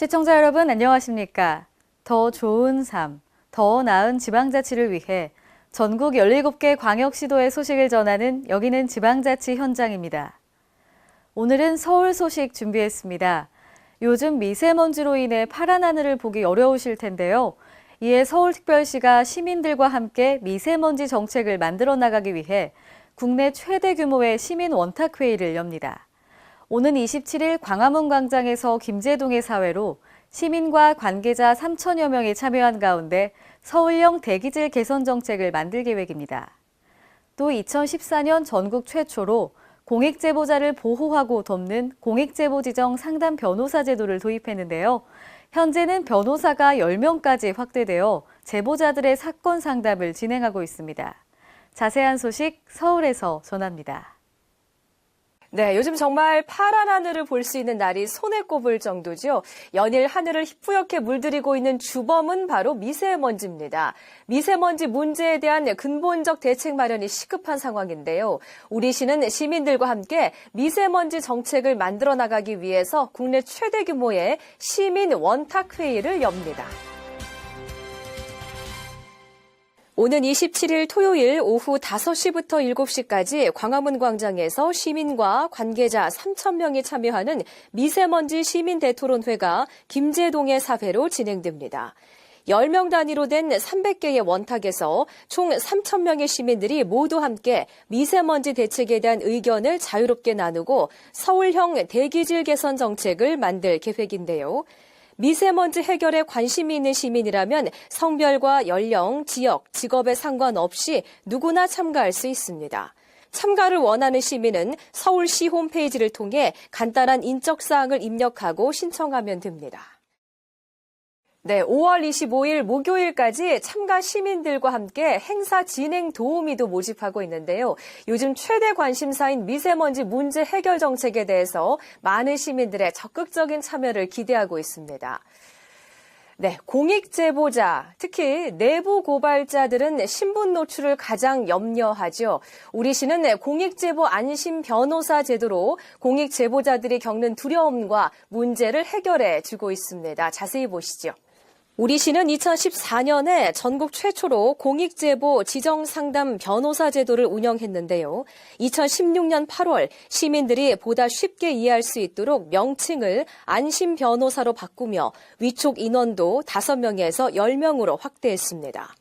시청자 여러분 안녕하십니까? 더 좋은 삶, 더 나은 지방자치를 위해 전국 17개 광역시도의 소식을 전하는 여기는 지방자치 현장입니다. 오늘은 서울 소식 준비했습니다. 요즘 미세먼지로 인해 파란 하늘을 보기 어려우실 텐데요. 이에 서울특별시가 시민들과 함께 미세먼지 정책을 만들어 나가기 위해 국내 최대 규모의 시민 원탁회의를 엽니다. 오는 27일 광화문 광장에서 김제동의 사회로 시민과 관계자 3천여 명이 참여한 가운데 서울형 대기질 개선 정책을 만들 계획입니다. 또 2014년 전국 최초로 공익제보자를 보호하고 돕는 공익제보 지정 상담 변호사 제도를 도입했는데요. 현재는 변호사가 10명까지 확대되어 제보자들의 사건 상담을 진행하고 있습니다. 자세한 소식 서울에서 전합니다. 네, 요즘 정말 파란 하늘을 볼 수 있는 날이 손에 꼽을 정도죠. 연일 하늘을 뿌옇게 물들이고 있는 주범은 바로 미세먼지입니다. 미세먼지 문제에 대한 근본적 대책 마련이 시급한 상황인데요. 우리 시는 시민들과 함께 미세먼지 정책을 만들어 나가기 위해서 국내 최대 규모의 시민 원탁 회의를 엽니다. 오는 27일 토요일 오후 5시부터 7시까지 광화문 광장에서 시민과 관계자 3,000명이 참여하는 미세먼지 시민 대토론회가 김제동의 사회로 진행됩니다. 10명 단위로 된 300개의 원탁에서 총 3,000명의 시민들이 모두 함께 미세먼지 대책에 대한 의견을 자유롭게 나누고 서울형 대기질 개선 정책을 만들 계획인데요. 미세먼지 해결에 관심이 있는 시민이라면 성별과 연령, 지역, 직업에 상관없이 누구나 참가할 수 있습니다. 참가를 원하는 시민은 서울시 홈페이지를 통해 간단한 인적 사항을 입력하고 신청하면 됩니다. 네, 5월 25일 목요일까지 참가 시민들과 함께 행사 진행 도우미도 모집하고 있는데요. 요즘 최대 관심사인 미세먼지 문제 해결 정책에 대해서 많은 시민들의 적극적인 참여를 기대하고 있습니다. 네, 공익 제보자, 특히 내부 고발자들은 신분 노출을 가장 염려하죠. 우리 시는 공익 제보 안심 변호사 제도로 공익 제보자들이 겪는 두려움과 문제를 해결해 주고 있습니다. 자세히 보시죠. 우리 시는 2014년에 전국 최초로 공익제보 지정상담 변호사 제도를 운영했는데요. 2016년 8월 시민들이 보다 쉽게 이해할 수 있도록 명칭을 안심 변호사로 바꾸며 위촉 인원도 5명에서 10명으로 확대했습니다.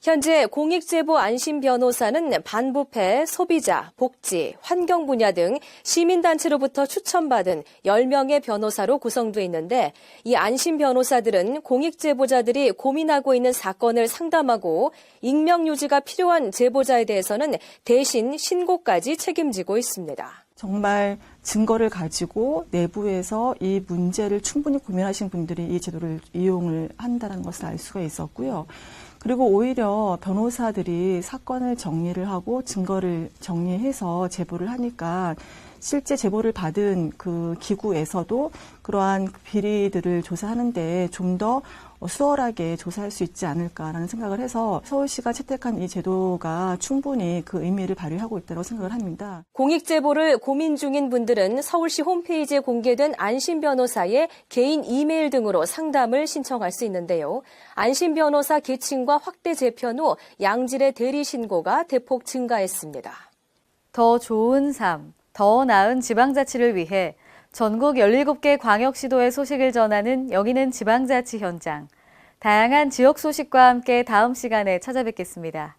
현재 공익제보 안심 변호사는 반부패, 소비자, 복지, 환경 분야 등 시민단체로부터 추천받은 10명의 변호사로 구성돼 있는데 이 안심 변호사들은 공익제보자들이 고민하고 있는 사건을 상담하고 익명 유지가 필요한 제보자에 대해서는 대신 신고까지 책임지고 있습니다. 정말 증거를 가지고 내부에서 이 문제를 충분히 고민하신 분들이 이 제도를 이용을 한다는 것을 알 수가 있었고요. 그리고 오히려 변호사들이 사건을 정리를 하고 증거를 정리해서 제보를 하니까 실제 제보를 받은 그 기구에서도 그러한 비리들을 조사하는데 좀 더 수월하게 조사할 수 있지 않을까라는 생각을 해서 서울시가 채택한 이 제도가 충분히 그 의미를 발휘하고 있다고 생각을 합니다. 공익 제보를 고민 중인 분들은 서울시 홈페이지에 공개된 안심 변호사의 개인 이메일 등으로 상담을 신청할 수 있는데요. 안심 변호사 계층과 확대 재편 후 양질의 대리 신고가 대폭 증가했습니다. 더 좋은 삶, 더 나은 지방자치를 위해 전국 17개 광역시도의 소식을 전하는 여기는 지방자치 현장. 다양한 지역 소식과 함께 다음 시간에 찾아뵙겠습니다.